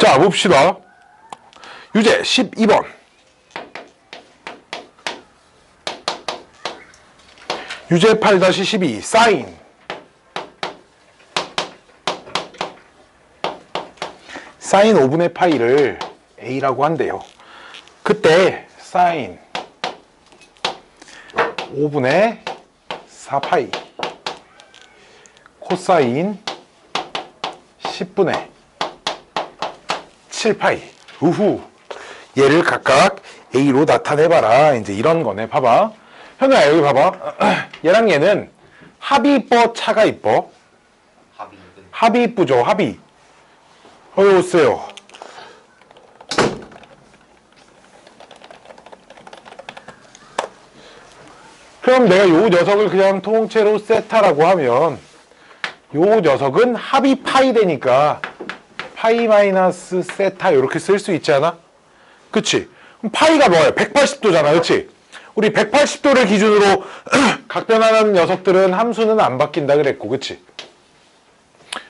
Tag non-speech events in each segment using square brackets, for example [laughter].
자, 봅시다. 유제 12번. 유제 8-12 사인 사인 5분의 파이를 A라고 한대요. 그때 사인 5분의 4파이 코사인 10분의 7파이. 우후. 얘를 각각 A로 나타내봐라. 이제 이런 거네. 봐봐. 현우야 여기 봐봐. [clears throat] 얘랑 얘는 합이 이뻐 차가 이뻐? 합이 합이 이쁘죠. 합이. 어여 오세요. 그럼 내가 요 녀석을 그냥 통째로 세타라고 하면 요 녀석은 합이 파이 되니까 파이 마이너스 세타 이렇게 쓸 수 있지 않아? 그치? 그럼 파이가 뭐예요? 180도잖아 그치? 우리 180도를 기준으로 [clears throat] 각변하는 녀석들은 함수는 안 바뀐다 그랬고 그치?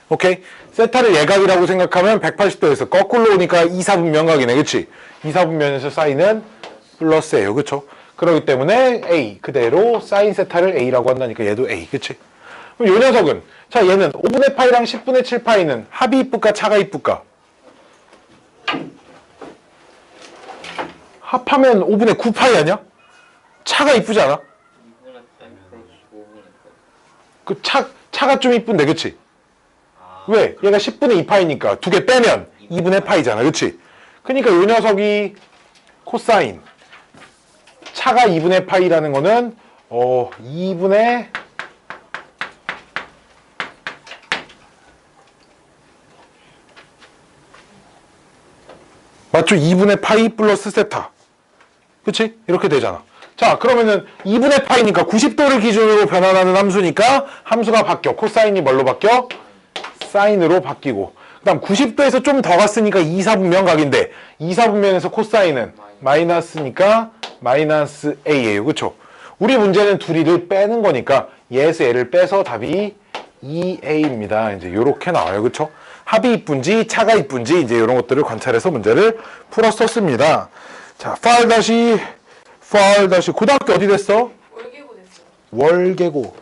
오케이? 세타를 예각이라고 생각하면 180도에서 거꾸로 오니까 2사분면각이네 그치? 2사분면에서 사인은 플러스예요 그쵸? 그렇기 때문에 A 그대로 사인 세타를 A라고 한다니까 얘도 A 그치? 그럼 요 녀석은 자 얘는 5분의 파이랑 10분의 7 파이는 합이 이쁠까 차가 이쁠까? 합하면 5분의 9 파이 아니야? 차가 이쁘지 않아? 2분의 8 플러스 5분의 8그 차, 차가 좀 이쁜데 그치? 아 왜? 얘가 10분의 2파이니까 두 개 빼면 2분의 파이잖아 그치? 그러니까 요 녀석이 코사인 차가 2분의 파이라는 거는 어 2분의 맞죠? 2분의 파이 플러스 세타 그치? 이렇게 되잖아 자 그러면은 2분의 파이니까 90도를 기준으로 변환하는 함수니까 함수가 바뀌어 코사인이 뭘로 바뀌어? 사인으로 바뀌고 그 다음 90도에서 좀 더 갔으니까 2사분면 각인데 2사분면에서 코사인은 마이너스니까 마이너스 A예요 그쵸? 우리 문제는 둘이를 빼는 거니까 얘에서 얘를 빼서 답이 2A입니다 이제 요렇게 나와요 그쵸? 합이 이쁜지 차가 이쁜지 이제 이런 것들을 관찰해서 문제를 풀었었습니다. 자 파일 다시 파일 다시. 고등학교 어디 됐어? 월계고 됐어요. 월계고.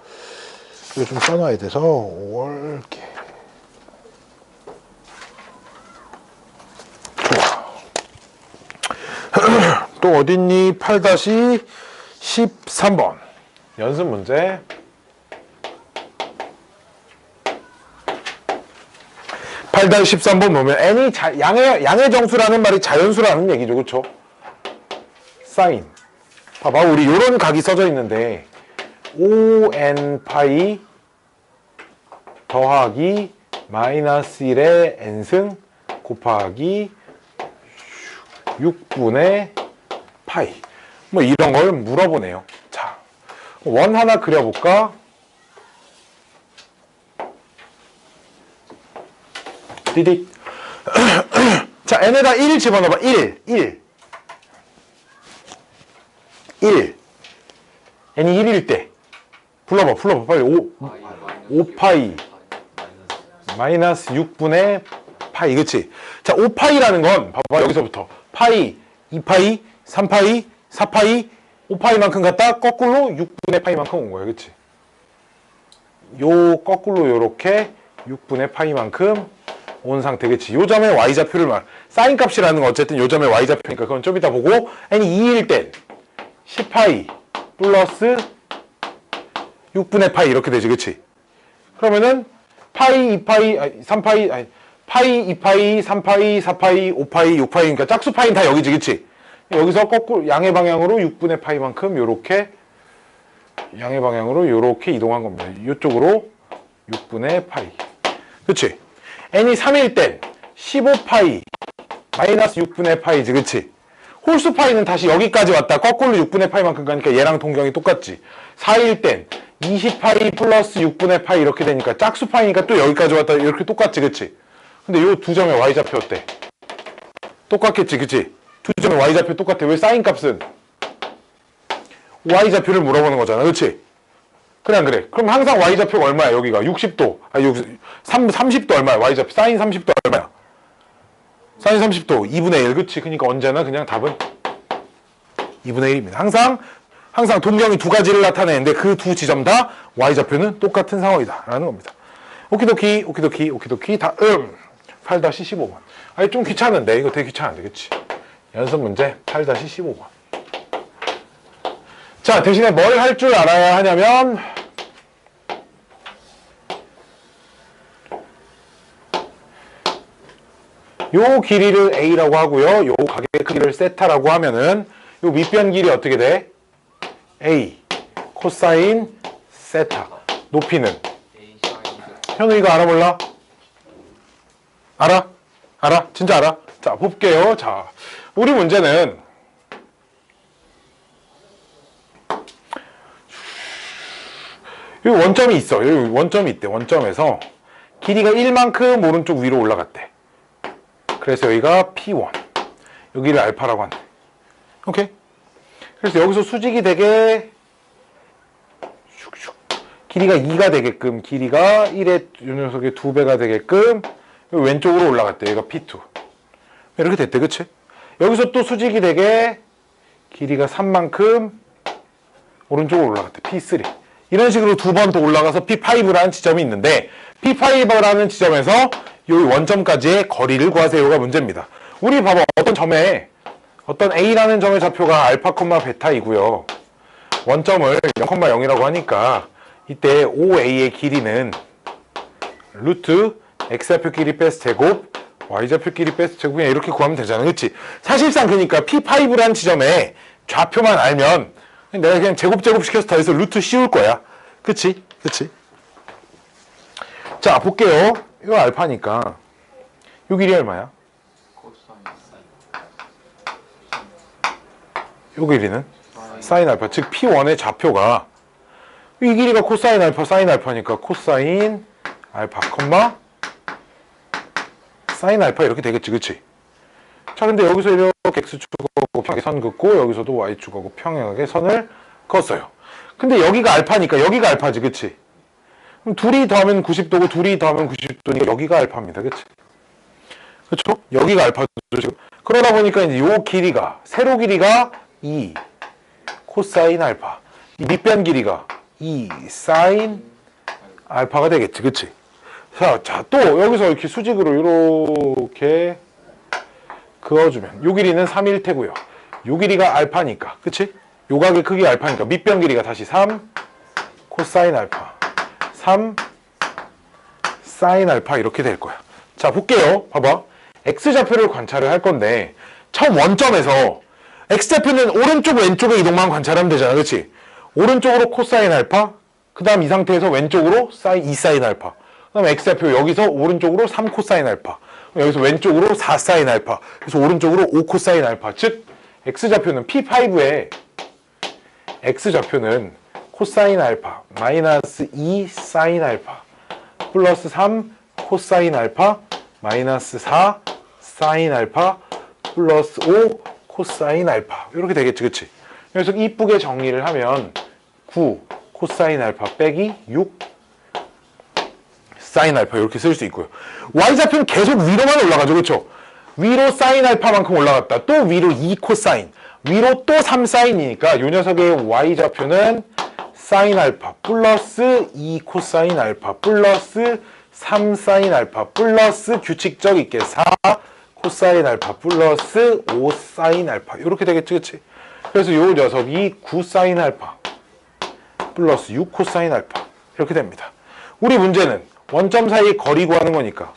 이거 좀 써놔야 돼서. 월계. 좋아. [clears throat] 또 어딨니? 8-13번. 연습 문제 8-13번 보면 n이 자, 양의, 양의 정수라는 말이 자연수라는 얘기죠. 그쵸? 사인. 봐봐. 우리 요런 각이 써져 있는데 on 파이 더하기 마이너스 1의 n승 곱하기 6분의 파이. 뭐 이런 걸 물어보네요. 자, 원 하나 그려볼까? 디딕. [clears throat] 자 n에다 1 집어넣어봐. 1 1 1 n이 1일 때. 불러봐 불러봐 빨리. 5 5파이. 마이너스 6분의 파이. 그치? 자 5파이라는 건 봐봐 여기서부터. 파이 2파이 3파이 4파이 5파이만큼 갔다 거꾸로 6분의 파이만큼 온 거야 그치? 요 거꾸로 요렇게 6분의 파이만큼 온 상태 그치 요 점의 y좌표를 말 사인 값이라는 건 어쨌든 요 점의 y좌표니까 그건 좀 이따 보고 n이 2일 땐 10파이 플러스 6분의 파이 이렇게 되지 그치? 그러면은 파이 2파이 아니 3파이 아니 파이 2파이 3파이 4파이 5파이 6파이 그러니까 짝수 파이는 다 여기지 그치? 여기서 거꾸로 양의 방향으로 6분의 파이만큼 요렇게 양의 방향으로 요렇게 이동한 겁니다. 이쪽으로 6분의 파이. 그치 n이 3일 땐 15파이 마이너스 6분의 파이지 그치? 홀수 파이는 다시 여기까지 왔다. 거꾸로 6분의 파이만큼 가니까 얘랑 동경이 똑같지. 4일 땐 20파이 플러스 6분의 파이 이렇게 되니까 짝수 파이니까 또 여기까지 왔다. 이렇게 똑같지 그치? 근데 요 두 점의 y좌표 어때? 똑같겠지 그치? 두 점의 y좌표 똑같아. 왜 사인 값은 y좌표를 물어보는 거잖아 그치 안 그래? 그럼 항상 y좌표가 얼마야 여기가? 60도. 아 60, 3, 30도 얼마야 y좌표? 사인 30도 얼마야? 사인 30도. 2분의 1 그치? 그러니까 언제나 그냥 답은 2분의 1입니다. 항상 항상 동경이 두 가지를 나타내는데 그 두 지점 다 y좌표는 똑같은 상황이다 라는 겁니다. 오키도키 오키도키 오키도키 다음. 8-15번. 아니 좀 귀찮은데? 이거 되게 귀찮은데 그치? 연습 문제 8-15번. 자 대신에 뭘 할 줄 알아야 하냐면 요 길이를 A라고 하고요. 요 가게 크기를 세타라고 하면은 요 밑변 길이 어떻게 돼? A 코사인 세타 높이는 A 사인 현우 이거 알아 몰라? 알아? 알아? 진짜 알아? 자 볼게요. 자 우리 문제는 요 원점이 있어. 여기 원점이 있대. 원점에서 길이가 1만큼 오른쪽 위로 올라갔대. 그래서 여기가 P1. 여기를 알파라고 한대. 오케이? 그래서 여기서 수직이 되게. 길이가 2가 되게끔 길이가 1의 이 녀석의 2배가 되게끔 왼쪽으로 올라갔대. 여기가 P2. 이렇게 됐대. 그치? 여기서 또 수직이 되게 길이가 3만큼 오른쪽으로 올라갔대. P3. 이런 식으로 두 번 더 올라가서 P5라는 지점이 있는데 P5라는 지점에서 여기 원점까지의 거리를 구하세요가 문제입니다. 우리 봐봐. 어떤 점에 어떤 A라는 점의 좌표가 알파, 베타이고요. 원점을 0,0이라고 하니까 이때 OA의 길이는 루트 x좌표 길이 빼스 제곱 y좌표 길이 빼스 제곱 그냥 이렇게 구하면 되잖아. 그치? 사실상 그러니까 P5라는 지점에 좌표만 알면 내가 그냥 제곱 제곱 시켜서 더해서 루트 씌울 거야. 그치? 그치? 자, 볼게요. 이거 알파니까. 요 길이 얼마야? 코사인 요 길이는? 사인 알파. 즉, P1의 좌표가 이 길이가 코사인 알파, 사인 알파니까 코사인 알파, 컴마 사인 알파 이렇게 되겠지, 그치? 자, 근데 여기서 이렇게 x축하고 평행하게 선 긋고 여기서도 y축하고 평행하게 선을 그었어요. 근데 여기가 알파니까 여기가 알파지, 그치? 그럼 둘이 더하면 90도고 둘이 더하면 90도니까 여기가 알파입니다? 그쵸? 여기가 알파죠, 지금. 그러다 보니까 이제 요 길이가, 세로 길이가 2 코사인 알파. 이 밑변 길이가 2 사인 알파가 되겠지, 그치? 자, 자, 또 여기서 이렇게 수직으로 이렇게 그어주면 요 길이는 3일 테고요. 요 길이가 알파니까, 그치? 요 각의 크기 알파니까 밑변 길이가 다시 3 코사인 알파 3 사인 알파 이렇게 될 거야. 자, 볼게요. 봐봐. x좌표를 관찰을 할 건데 처음 원점에서 x좌표는 오른쪽 왼쪽의 이동만 관찰하면 되잖아. 그치? 오른쪽으로 코사인 알파 그 다음 이 상태에서 왼쪽으로 사인 2사인 알파 그 다음 x좌표 여기서 오른쪽으로 3코사인 알파 여기서 왼쪽으로 4사인 알파 그래서 오른쪽으로 5코사인 알파 즉 x좌표는 p5에 x좌표는 코사인 알파 마이너스 2 사인 알파 플러스 3 코사인 알파 마이너스 4 사인 알파 플러스 5 코사인 알파. 이렇게 되겠지 그치? 그래서 이쁘게 정리를 하면 9 코사인 알파 빼기 6 사인 알파 이렇게 쓸 수 있고요. y좌표는 계속 위로만 올라가죠 그렇죠 위로 사인 알파만큼 올라갔다. 또 위로 2 코사인. 위로 또 3 사인이니까 이 녀석의 y좌표는 사인 알파 플러스 2 코사인 알파 플러스 3 사인 알파 플러스 규칙적 있게 4 코사인 알파 플러스 5 사인 알파. 이렇게 되겠지 그치? 그래서 이 녀석이 9 사인 알파 플러스 6 코사인 알파. 이렇게 됩니다. 우리 문제는 원점 사이 거리 구하는 거니까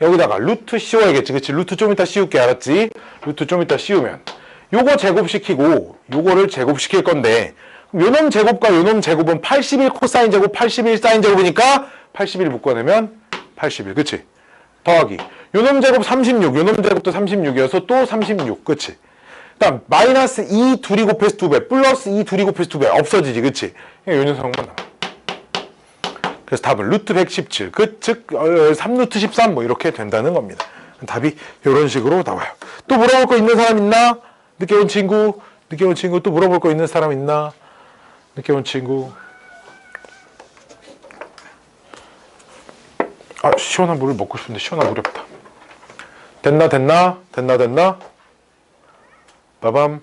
여기다가 루트 씌워야겠지 그치? 루트 좀 이따 씌울게 알았지? 루트 좀 이따 씌우면. 요거 제곱시키고 요거를 제곱시킬 건데 요놈 제곱과 요놈 제곱은 81 코사인 제곱 81 사인 제곱이니까 81 묶어내면 81 그치 더하기 요놈 제곱 36 요놈 제곱도 36이어서 또 36 그치 그다음 마이너스 2 둘이 곱해서 2배 플러스 2 둘이 곱해서 2배 없어지지 그치 요 녀석만 남아 그래서 답은 루트 117, 그, 즉, 어, 3루트 13, 뭐, 이렇게 된다는 겁니다. 답이 이런 식으로 나와요. 또 물어볼 거 있는 사람 있나? 늦게 온 친구? 늦게 온 친구? 또 물어볼 거 있는 사람 있나? 늦게 온 친구? 아, 시원한 물을 먹고 싶은데 시원한 물이 없다. 됐나 됐나 됐나 됐나 빠밤